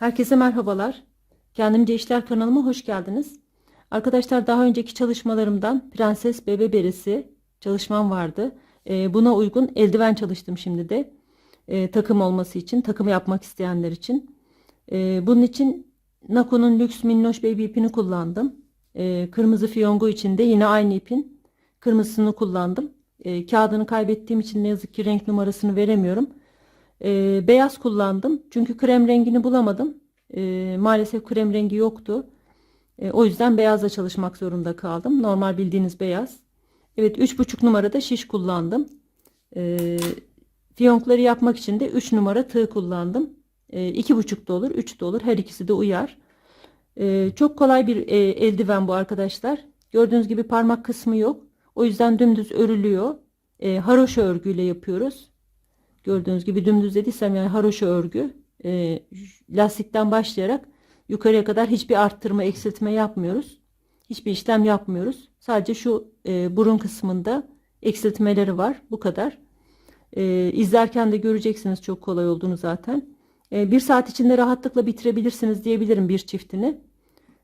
Herkese merhabalar. Kendimce İşler kanalıma hoş geldiniz. Arkadaşlar daha önceki çalışmalarımdan Prenses Bebe Beresi çalışmam vardı. Ee, buna uygun eldiven çalıştım şimdi de. Ee, takım olması için, takım yapmak isteyenler için. Ee, bunun için Nako'nun Lüks Minnoş Baby ipini kullandım. Ee, kırmızı fiyongo için de yine aynı ipin kırmızısını kullandım. Ee, kağıdını kaybettiğim için ne yazık ki renk numarasını veremiyorum. Ee, beyaz kullandım. Çünkü krem rengini bulamadım. Ee, maalesef krem rengi yoktu. Ee, o yüzden beyazla çalışmak zorunda kaldım. Normal bildiğiniz beyaz. Evet 3,5 numarada şiş kullandım. Ee, fiyonkları yapmak için de 3 numara tığ kullandım. Ee, 2,5 da olur 3 de olur. Her ikisi de uyar. Ee, çok kolay bir e, eldiven bu arkadaşlar. Gördüğünüz gibi parmak kısmı yok. O yüzden dümdüz örülüyor. E, haroşa örgüyle yapıyoruz. Gördüğünüz gibi dümdüz dediysem yani haroşa örgü. E, lastikten başlayarak yukarıya kadar hiçbir arttırma eksiltme yapmıyoruz. Hiçbir işlem yapmıyoruz. Sadece şu e, burun kısmında eksiltmeleri var. Bu kadar. E, izlerken de göreceksiniz çok kolay olduğunu zaten. E, bir saat içinde rahatlıkla bitirebilirsiniz diyebilirim bir çiftini.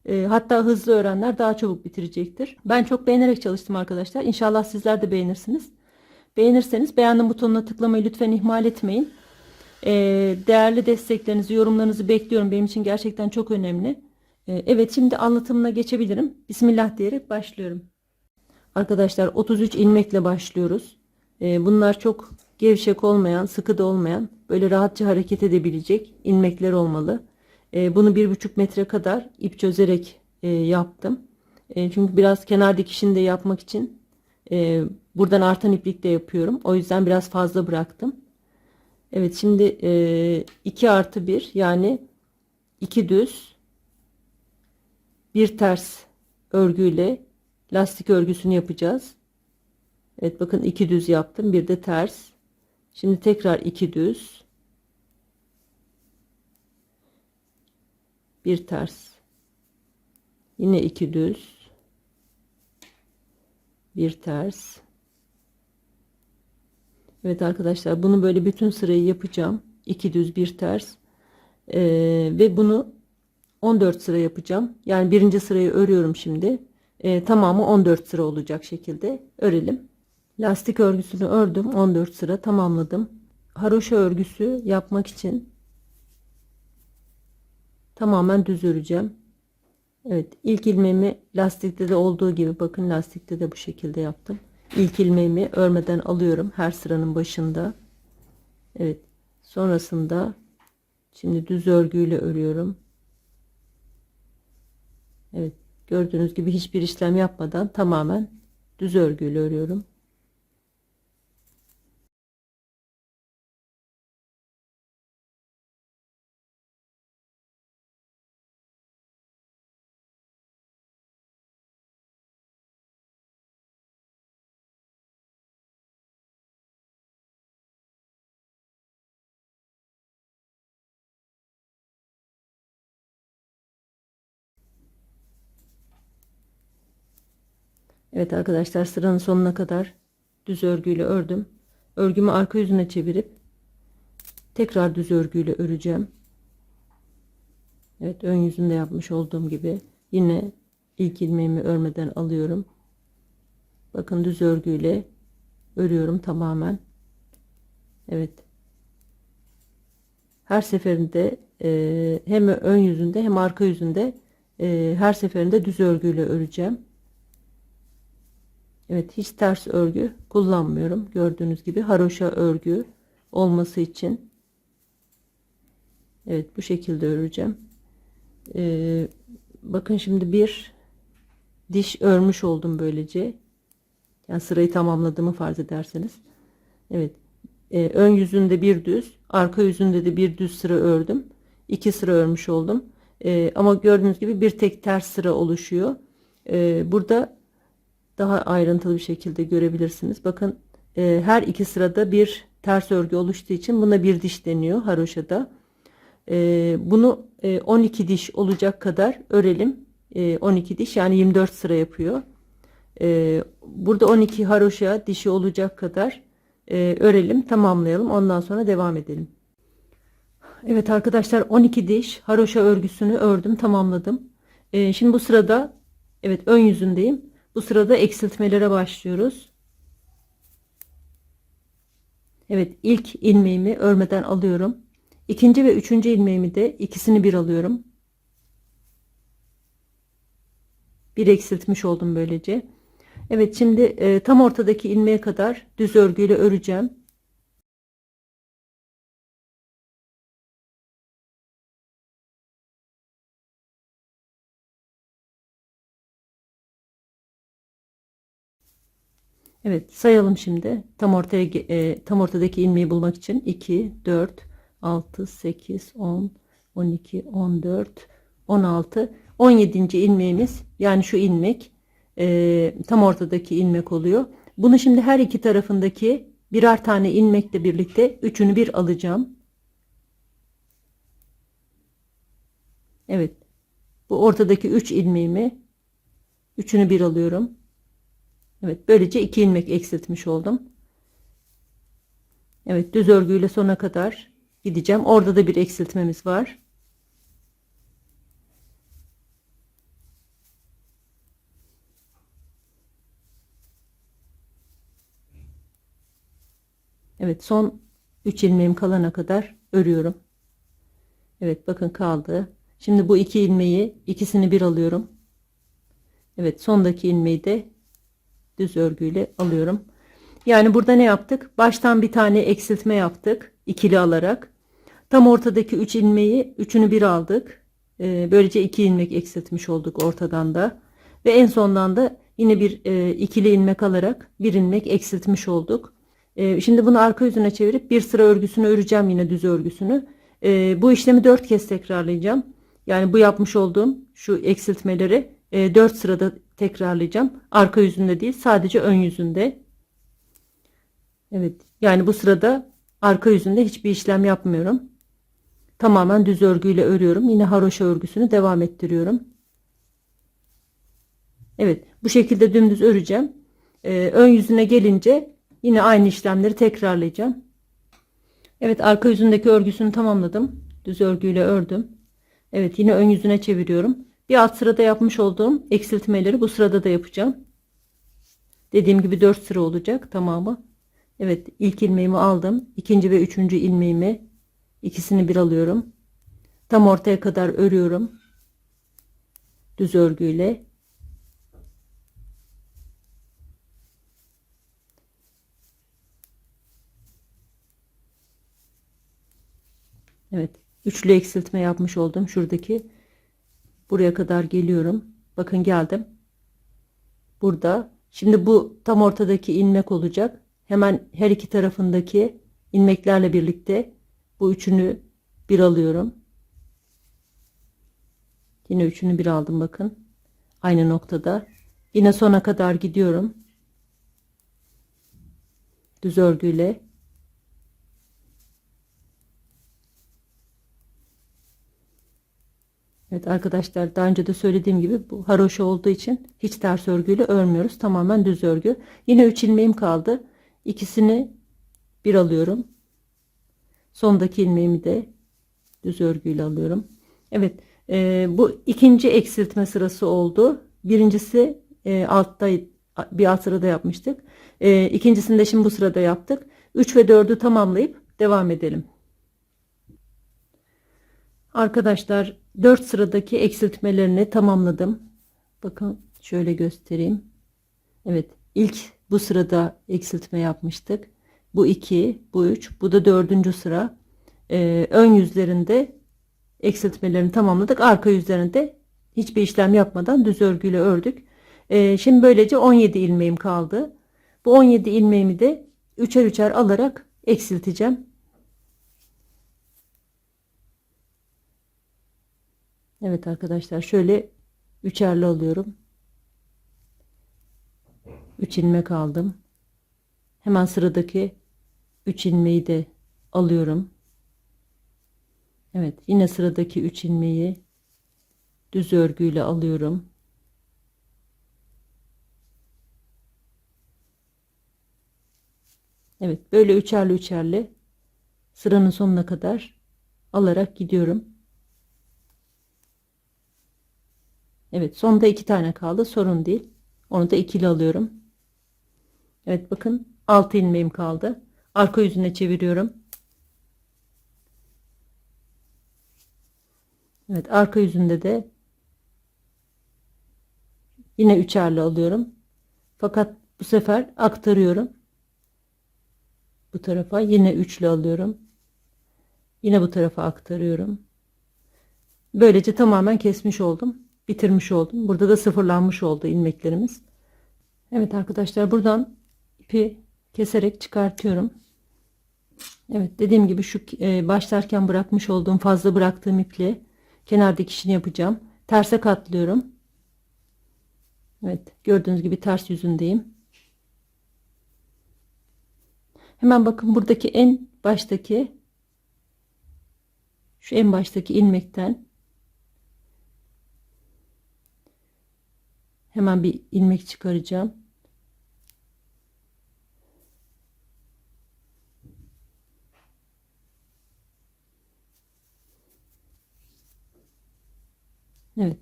E, hatta hızlı öğrenler daha çabuk bitirecektir. Ben çok beğenerek çalıştım arkadaşlar. İnşallah sizler de beğenirsiniz. Beğenirseniz beğendim butonuna tıklamayı lütfen ihmal etmeyin. E, değerli desteklerinizi, yorumlarınızı bekliyorum. Benim için gerçekten çok önemli. E, evet şimdi anlatımına geçebilirim. Bismillah diyerek başlıyorum. Arkadaşlar 33 ilmekle başlıyoruz. E, bunlar çok gevşek olmayan, sıkı da olmayan, böyle rahatça hareket edebilecek ilmekler olmalı. E, bunu bir buçuk metre kadar ip çözerek e, yaptım. E, çünkü biraz kenar dikişini de yapmak için e, buradan artan iplik de yapıyorum. O yüzden biraz fazla bıraktım. Evet şimdi e, 2 artı 1 yani 2 düz bir ters örgüyle lastik örgüsünü yapacağız. Evet bakın iki düz yaptım bir de ters. Şimdi tekrar iki düz. Bir ters. Yine iki düz. Bir ters. Evet arkadaşlar bunu böyle bütün sırayı yapacağım. İki düz bir ters. Ee, ve bunu 14 sıra yapacağım. Yani birinci sırayı örüyorum şimdi. Ee, tamamı 14 sıra olacak şekilde örelim. Lastik örgüsünü ördüm. 14 sıra tamamladım. Haroşa örgüsü yapmak için tamamen düz öreceğim. Evet ilk ilmeğimi lastikte de olduğu gibi bakın lastikte de bu şekilde yaptım. İlk ilmeğimi örmeden alıyorum her sıranın başında. Evet sonrasında şimdi düz örgüyle örüyorum. Evet gördüğünüz gibi hiçbir işlem yapmadan tamamen düz örgüyle örüyorum. Evet arkadaşlar sıranın sonuna kadar düz örgüyle ördüm. Örgümü arka yüzüne çevirip tekrar düz örgüyle öreceğim. Evet ön yüzünde yapmış olduğum gibi yine ilk ilmeğimi örmeden alıyorum. Bakın düz örgüyle örüyorum tamamen. Evet. Her seferinde e, hem ön yüzünde hem arka yüzünde e, her seferinde düz örgüyle öreceğim. Evet hiç ters örgü kullanmıyorum. Gördüğünüz gibi haroşa örgü olması için. Evet bu şekilde öreceğim. Ee, bakın şimdi bir diş örmüş oldum böylece. Yani sırayı tamamladığımı farz ederseniz. Evet. Ee, ön yüzünde bir düz, arka yüzünde de bir düz sıra ördüm. İki sıra örmüş oldum. Ee, ama gördüğünüz gibi bir tek ters sıra oluşuyor. Ee, burada daha ayrıntılı bir şekilde görebilirsiniz. Bakın e, her iki sırada bir ters örgü oluştuğu için buna bir diş deniyor haroşada. E, bunu e, 12 diş olacak kadar örelim. E, 12 diş yani 24 sıra yapıyor. E, burada 12 haroşa dişi olacak kadar e, örelim tamamlayalım ondan sonra devam edelim. Evet arkadaşlar 12 diş haroşa örgüsünü ördüm tamamladım. Ee, şimdi bu sırada evet ön yüzündeyim. Bu sırada eksiltmelere başlıyoruz. Evet ilk ilmeğimi örmeden alıyorum. İkinci ve üçüncü ilmeğimi de ikisini bir alıyorum. Bir eksiltmiş oldum böylece. Evet şimdi e, tam ortadaki ilmeğe kadar düz örgüyle öreceğim. Evet sayalım şimdi tam ortaya e, tam ortadaki ilmeği bulmak için 2 4 6 8 10 12 14 16 17. ilmeğimiz yani şu ilmek e, tam ortadaki ilmek oluyor. Bunu şimdi her iki tarafındaki birer tane ilmekle birlikte üçünü bir alacağım. Evet. Bu ortadaki 3 ilmeğimi üçünü bir alıyorum. Evet böylece iki ilmek eksiltmiş oldum. Evet düz örgüyle sona kadar gideceğim. Orada da bir eksiltmemiz var. Evet son 3 ilmeğim kalana kadar örüyorum. Evet bakın kaldı. Şimdi bu iki ilmeği ikisini bir alıyorum. Evet sondaki ilmeği de düz örgüyle alıyorum. Yani burada ne yaptık? Baştan bir tane eksiltme yaptık. ikili alarak. Tam ortadaki 3 ilmeği üçünü bir aldık. Ee, böylece iki ilmek eksiltmiş olduk ortadan da. Ve en sondan da yine bir e, ikili ilmek alarak bir ilmek eksiltmiş olduk. E, şimdi bunu arka yüzüne çevirip bir sıra örgüsünü öreceğim yine düz örgüsünü. E, bu işlemi 4 kez tekrarlayacağım. Yani bu yapmış olduğum şu eksiltmeleri e, 4 sırada tekrarlayacağım. Arka yüzünde değil sadece ön yüzünde. Evet yani bu sırada arka yüzünde hiçbir işlem yapmıyorum. Tamamen düz örgüyle örüyorum. Yine haroşa örgüsünü devam ettiriyorum. Evet bu şekilde dümdüz öreceğim. Ee, ön yüzüne gelince yine aynı işlemleri tekrarlayacağım. Evet arka yüzündeki örgüsünü tamamladım. Düz örgüyle ördüm. Evet yine ön yüzüne çeviriyorum. Bir alt sırada yapmış olduğum eksiltmeleri bu sırada da yapacağım. Dediğim gibi 4 sıra olacak tamamı. Evet ilk ilmeğimi aldım. ikinci ve üçüncü ilmeğimi ikisini bir alıyorum. Tam ortaya kadar örüyorum. Düz örgüyle. Evet. Üçlü eksiltme yapmış oldum. Şuradaki buraya kadar geliyorum. Bakın geldim. Burada. Şimdi bu tam ortadaki ilmek olacak. Hemen her iki tarafındaki ilmeklerle birlikte bu üçünü bir alıyorum. Yine üçünü bir aldım bakın. Aynı noktada. Yine sona kadar gidiyorum. Düz örgüyle Evet arkadaşlar daha önce de söylediğim gibi bu haroşa olduğu için hiç ters örgüyle örmüyoruz. Tamamen düz örgü. Yine 3 ilmeğim kaldı. İkisini bir alıyorum. Sondaki ilmeğimi de düz örgüyle alıyorum. Evet e, bu ikinci eksiltme sırası oldu. Birincisi e, altta bir alt sırada yapmıştık. E, ikincisini de şimdi bu sırada yaptık. 3 ve 4'ü tamamlayıp devam edelim. Arkadaşlar 4 sıradaki eksiltmelerini tamamladım. Bakın şöyle göstereyim. Evet ilk bu sırada eksiltme yapmıştık. Bu 2, bu 3, bu da dördüncü sıra. Ee, ön yüzlerinde eksiltmelerini tamamladık. Arka yüzlerinde hiçbir işlem yapmadan düz örgüyle ördük. Ee, şimdi böylece 17 ilmeğim kaldı. Bu 17 ilmeğimi de üçer üçer alarak eksilteceğim. Evet arkadaşlar şöyle üçerli alıyorum. 3 ilmek aldım. Hemen sıradaki 3 ilmeği de alıyorum. Evet yine sıradaki 3 ilmeği düz örgüyle alıyorum. Evet böyle üçerli üçerli sıranın sonuna kadar alarak gidiyorum. Evet sonda iki tane kaldı sorun değil. Onu da ikili alıyorum. Evet bakın 6 ilmeğim kaldı. Arka yüzüne çeviriyorum. Evet arka yüzünde de yine üçerli alıyorum. Fakat bu sefer aktarıyorum. Bu tarafa yine üçlü alıyorum. Yine bu tarafa aktarıyorum. Böylece tamamen kesmiş oldum. Bitirmiş oldum. Burada da sıfırlanmış oldu ilmeklerimiz. Evet arkadaşlar buradan ipi keserek çıkartıyorum. Evet dediğim gibi şu e, başlarken bırakmış olduğum fazla bıraktığım iple kenar dikişini yapacağım. Terse katlıyorum. Evet gördüğünüz gibi ters yüzündeyim. Hemen bakın buradaki en baştaki şu en baştaki ilmekten hemen bir ilmek çıkaracağım. Evet.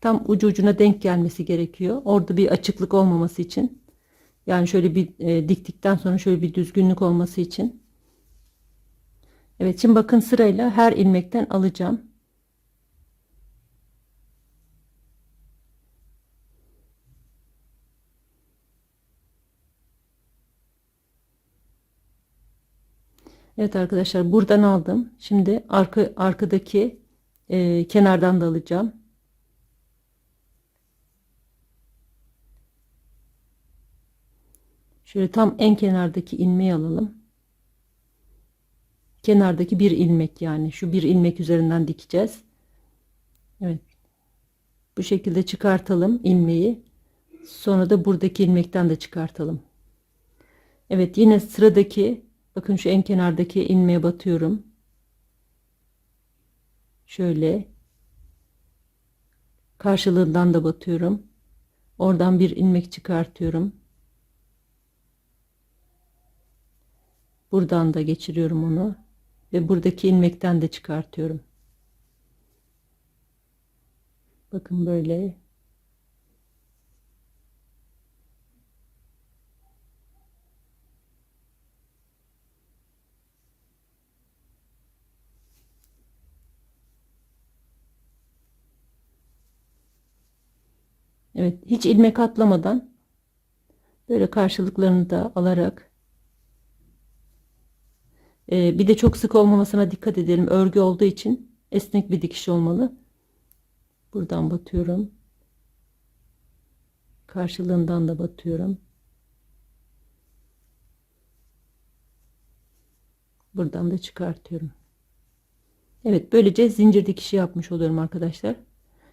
Tam ucu ucuna denk gelmesi gerekiyor. Orada bir açıklık olmaması için. Yani şöyle bir e, diktikten sonra şöyle bir düzgünlük olması için. Evet şimdi bakın sırayla her ilmekten alacağım. Evet arkadaşlar buradan aldım. Şimdi arka arkadaki e, kenardan da alacağım. Şöyle tam en kenardaki ilmeği alalım. Kenardaki bir ilmek yani şu bir ilmek üzerinden dikeceğiz. Evet. Bu şekilde çıkartalım ilmeği. Sonra da buradaki ilmekten de çıkartalım. Evet yine sıradaki bakın şu en kenardaki ilmeğe batıyorum. Şöyle karşılığından da batıyorum. Oradan bir ilmek çıkartıyorum. Buradan da geçiriyorum onu ve buradaki ilmekten de çıkartıyorum. Bakın böyle. Evet, hiç ilmek atlamadan böyle karşılıklarını da alarak ee, bir de çok sık olmamasına dikkat edelim. Örgü olduğu için esnek bir dikiş olmalı. Buradan batıyorum. Karşılığından da batıyorum. Buradan da çıkartıyorum. Evet böylece zincir dikişi yapmış oluyorum arkadaşlar.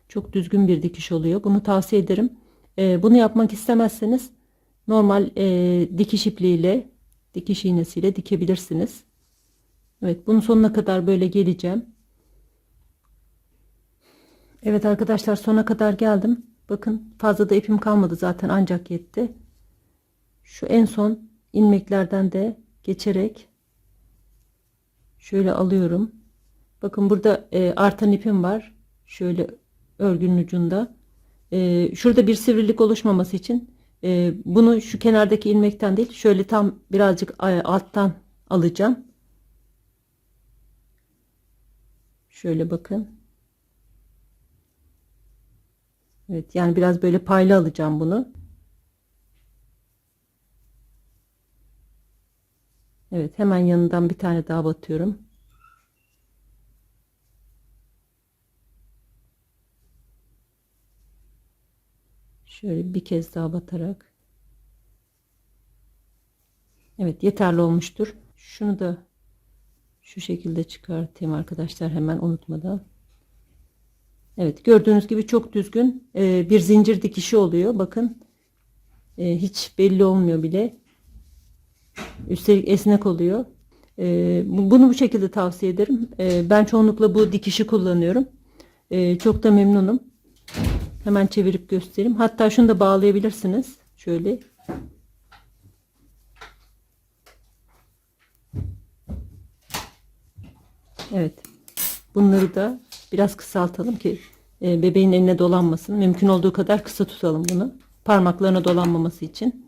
Çok düzgün bir dikiş oluyor. Bunu tavsiye ederim. Ee, bunu yapmak istemezseniz normal e, dikiş ipliğiyle dikiş iğnesiyle dikebilirsiniz. Evet bunun sonuna kadar böyle geleceğim. Evet arkadaşlar sona kadar geldim. Bakın fazla da ipim kalmadı zaten ancak yetti. Şu en son ilmeklerden de geçerek şöyle alıyorum. Bakın burada e, artan ipim var. Şöyle örgünün ucunda. E, şurada bir sivrilik oluşmaması için e, bunu şu kenardaki ilmekten değil şöyle tam birazcık e, alttan alacağım. Şöyle bakın. Evet yani biraz böyle paylı alacağım bunu. Evet hemen yanından bir tane daha batıyorum. Şöyle bir kez daha batarak. Evet yeterli olmuştur. Şunu da şu şekilde çıkartayım arkadaşlar hemen unutmadan. Evet gördüğünüz gibi çok düzgün e, bir zincir dikişi oluyor. Bakın e, hiç belli olmuyor bile. Üstelik esnek oluyor. E, bunu bu şekilde tavsiye ederim. Ben çoğunlukla bu dikişi kullanıyorum. Çok da memnunum. Hemen çevirip göstereyim. Hatta şunu da bağlayabilirsiniz. Şöyle Evet. bunları da biraz kısaltalım ki e, bebeğin eline dolanmasın. Mümkün olduğu kadar kısa tutalım bunu. Parmaklarına dolanmaması için.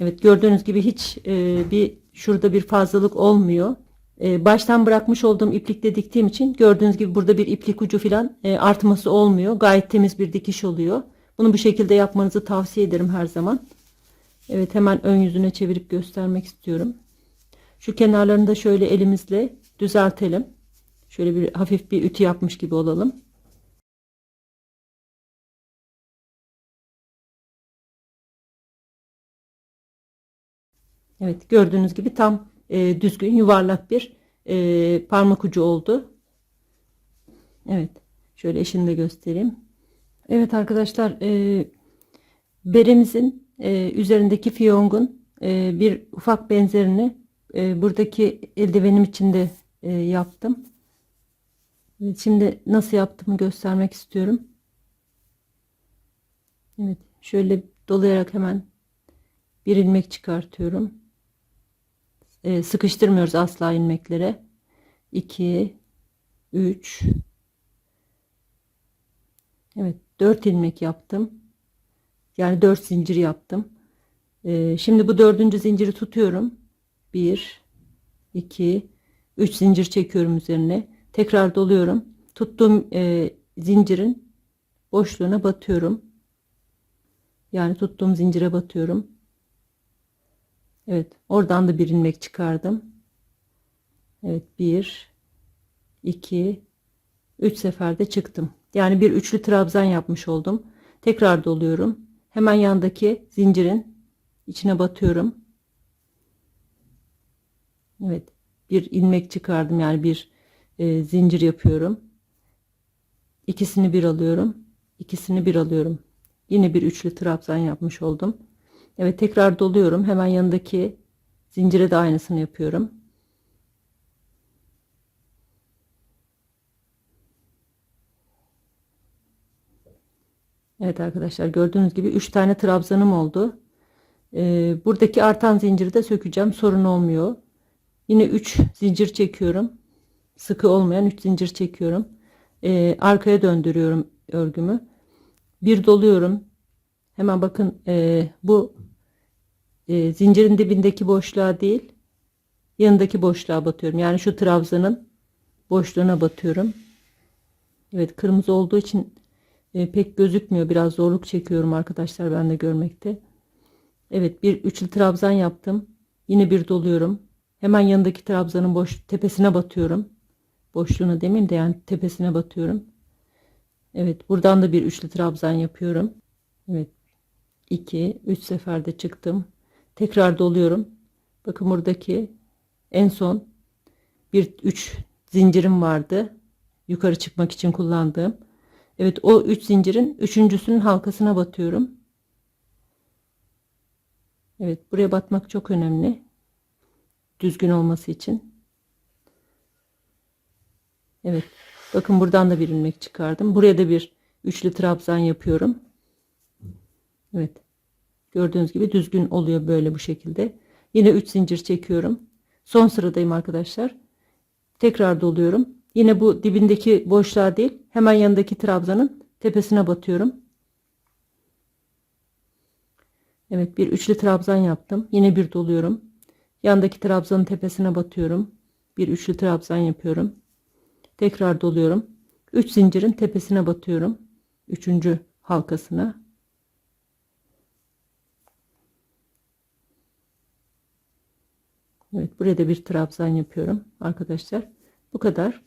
Evet gördüğünüz gibi hiç e, bir şurada bir fazlalık olmuyor. E, baştan bırakmış olduğum iplikle diktiğim için gördüğünüz gibi burada bir iplik ucu falan e, artması olmuyor. Gayet temiz bir dikiş oluyor. Bunu bu şekilde yapmanızı tavsiye ederim her zaman. Evet hemen ön yüzüne çevirip göstermek istiyorum. Şu kenarlarını da şöyle elimizle düzeltelim. Şöyle bir hafif bir ütü yapmış gibi olalım. Evet gördüğünüz gibi tam e, düzgün yuvarlak bir e, parmak ucu oldu. Evet şöyle eşini de göstereyim. Evet arkadaşlar e, beremizin e, üzerindeki fiyongun e, bir ufak benzerini e, buradaki eldivenim içinde e, yaptım. Şimdi nasıl yaptığımı göstermek istiyorum. Evet şöyle dolayarak hemen bir ilmek çıkartıyorum. E, sıkıştırmıyoruz asla ilmeklere. 2 3 Evet 4 ilmek yaptım. Yani 4 zincir yaptım. E, şimdi bu dördüncü zinciri tutuyorum. 1 2 3 zincir çekiyorum üzerine. Tekrar doluyorum. Tuttuğum e, zincirin boşluğuna batıyorum. Yani tuttuğum zincire batıyorum. Evet, oradan da bir ilmek çıkardım. Evet, bir, iki, üç seferde çıktım. Yani bir üçlü trabzan yapmış oldum. Tekrar doluyorum. Hemen yandaki zincirin içine batıyorum. Evet, bir ilmek çıkardım. Yani bir e, zincir yapıyorum. İkisini bir alıyorum. İkisini bir alıyorum. Yine bir üçlü trabzan yapmış oldum. Evet tekrar doluyorum. Hemen yanındaki zincire de aynısını yapıyorum. Evet arkadaşlar gördüğünüz gibi 3 tane trabzanım oldu. Ee, buradaki artan zinciri de sökeceğim. Sorun olmuyor. Yine 3 zincir çekiyorum. Sıkı olmayan 3 zincir çekiyorum. Ee, arkaya döndürüyorum örgümü. Bir doluyorum. Hemen bakın e, bu e, zincirin dibindeki boşluğa değil yanındaki boşluğa batıyorum. Yani şu trabzanın boşluğuna batıyorum. Evet kırmızı olduğu için e, pek gözükmüyor. Biraz zorluk çekiyorum arkadaşlar ben de görmekte. Evet bir üçlü trabzan yaptım. Yine bir doluyorum. Hemen yanındaki trabzanın boş tepesine batıyorum. Boşluğuna demeyeyim de yani tepesine batıyorum. Evet buradan da bir üçlü trabzan yapıyorum. Evet 2 3 seferde çıktım. Tekrar doluyorum. Bakın buradaki en son bir 3 zincirim vardı. Yukarı çıkmak için kullandığım. Evet o 3 zincirin üçüncüsünün halkasına batıyorum. Evet buraya batmak çok önemli. Düzgün olması için. Evet. Bakın buradan da bir ilmek çıkardım. Buraya da bir üçlü trabzan yapıyorum. Evet. Gördüğünüz gibi düzgün oluyor böyle bu şekilde. Yine 3 zincir çekiyorum. Son sıradayım arkadaşlar. Tekrar doluyorum. Yine bu dibindeki boşluğa değil hemen yanındaki trabzanın tepesine batıyorum. Evet bir üçlü trabzan yaptım. Yine bir doluyorum. Yandaki trabzanın tepesine batıyorum. Bir üçlü trabzan yapıyorum. Tekrar doluyorum. 3 zincirin tepesine batıyorum. Üçüncü halkasına. Evet buraya da bir trabzan yapıyorum arkadaşlar. Bu kadar.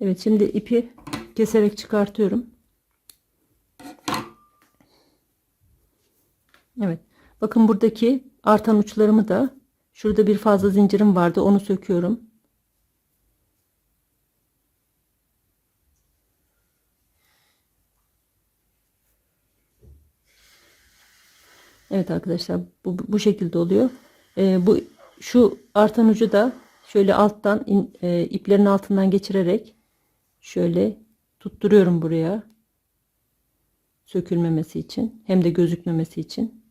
Evet şimdi ipi keserek çıkartıyorum. Evet. Bakın buradaki artan uçlarımı da şurada bir fazla zincirim vardı. Onu söküyorum. Evet arkadaşlar bu, bu şekilde oluyor. Ee, bu şu artan ucu da şöyle alttan e, iplerin altından geçirerek şöyle tutturuyorum buraya sökülmemesi için hem de gözükmemesi için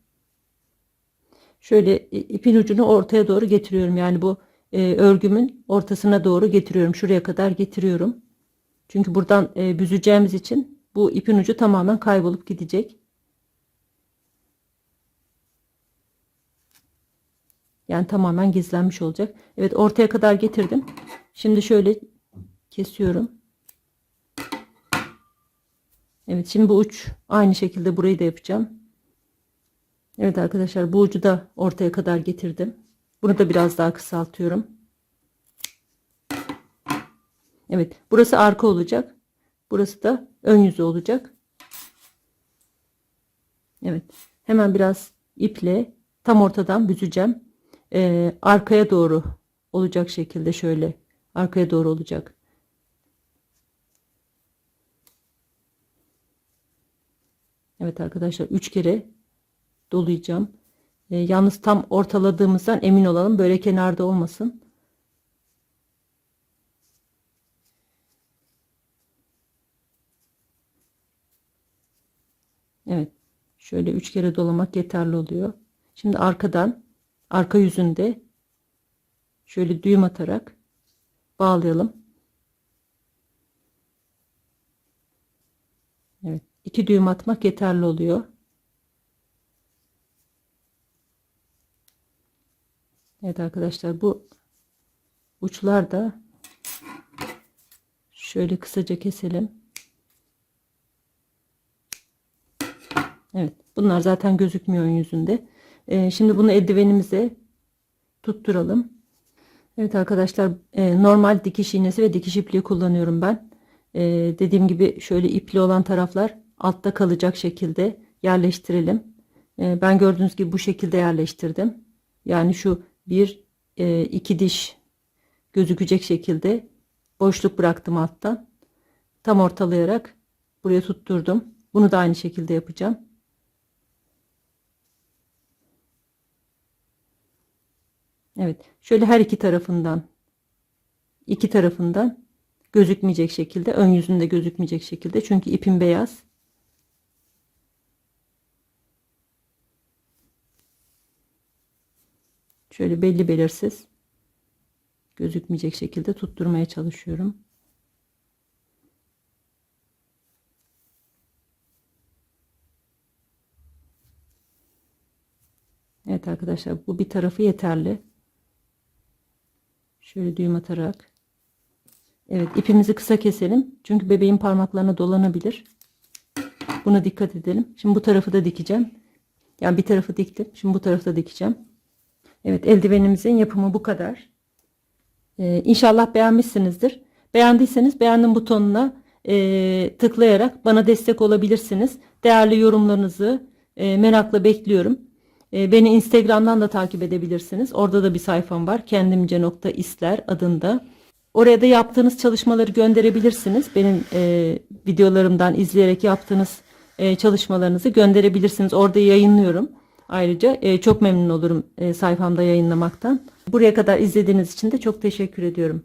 şöyle ipin ucunu ortaya doğru getiriyorum yani bu e, örgümün ortasına doğru getiriyorum. Şuraya kadar getiriyorum. Çünkü buradan e, büzeceğimiz için bu ipin ucu tamamen kaybolup gidecek. Yani tamamen gizlenmiş olacak. Evet ortaya kadar getirdim. Şimdi şöyle kesiyorum. Evet şimdi bu uç aynı şekilde burayı da yapacağım. Evet arkadaşlar bu ucu da ortaya kadar getirdim. Bunu da biraz daha kısaltıyorum. Evet burası arka olacak. Burası da ön yüzü olacak. Evet hemen biraz iple tam ortadan büzeceğim. Ee, arkaya doğru olacak şekilde şöyle arkaya doğru olacak. Evet arkadaşlar 3 kere dolayacağım. Ee, yalnız tam ortaladığımızdan emin olalım. Böyle kenarda olmasın. Evet. Şöyle 3 kere dolamak yeterli oluyor. Şimdi arkadan arka yüzünde şöyle düğüm atarak bağlayalım. Evet. iki düğüm atmak yeterli oluyor. Evet arkadaşlar bu uçlar da şöyle kısaca keselim. Evet bunlar zaten gözükmüyor yüzünde. Ee, şimdi bunu eldivenimize tutturalım. Evet arkadaşlar e, normal dikiş iğnesi ve dikiş ipliği kullanıyorum ben. E, dediğim gibi şöyle ipli olan taraflar altta kalacak şekilde yerleştirelim. E, ben gördüğünüz gibi bu şekilde yerleştirdim. Yani şu bir e, iki diş gözükecek şekilde boşluk bıraktım alttan. Tam ortalayarak buraya tutturdum. Bunu da aynı şekilde yapacağım. Evet. Şöyle her iki tarafından iki tarafından gözükmeyecek şekilde ön yüzünde gözükmeyecek şekilde çünkü ipim beyaz. Şöyle belli belirsiz gözükmeyecek şekilde tutturmaya çalışıyorum. Evet arkadaşlar bu bir tarafı yeterli. Şöyle düğüm atarak. Evet ipimizi kısa keselim. Çünkü bebeğin parmaklarına dolanabilir. Buna dikkat edelim. Şimdi bu tarafı da dikeceğim. Yani bir tarafı diktim. Şimdi bu tarafı da dikeceğim. Evet eldivenimizin yapımı bu kadar. Ee, inşallah beğenmişsinizdir. Beğendiyseniz beğendim butonuna e, tıklayarak bana destek olabilirsiniz. Değerli yorumlarınızı e, merakla bekliyorum. E, beni Instagram'dan da takip edebilirsiniz. Orada da bir sayfam var. Kendimce nokta isler adında. Oraya da yaptığınız çalışmaları gönderebilirsiniz. Benim e, videolarımdan izleyerek yaptığınız e, çalışmalarınızı gönderebilirsiniz. Orada yayınlıyorum. Ayrıca e, çok memnun olurum e, sayfamda yayınlamaktan. Buraya kadar izlediğiniz için de çok teşekkür ediyorum.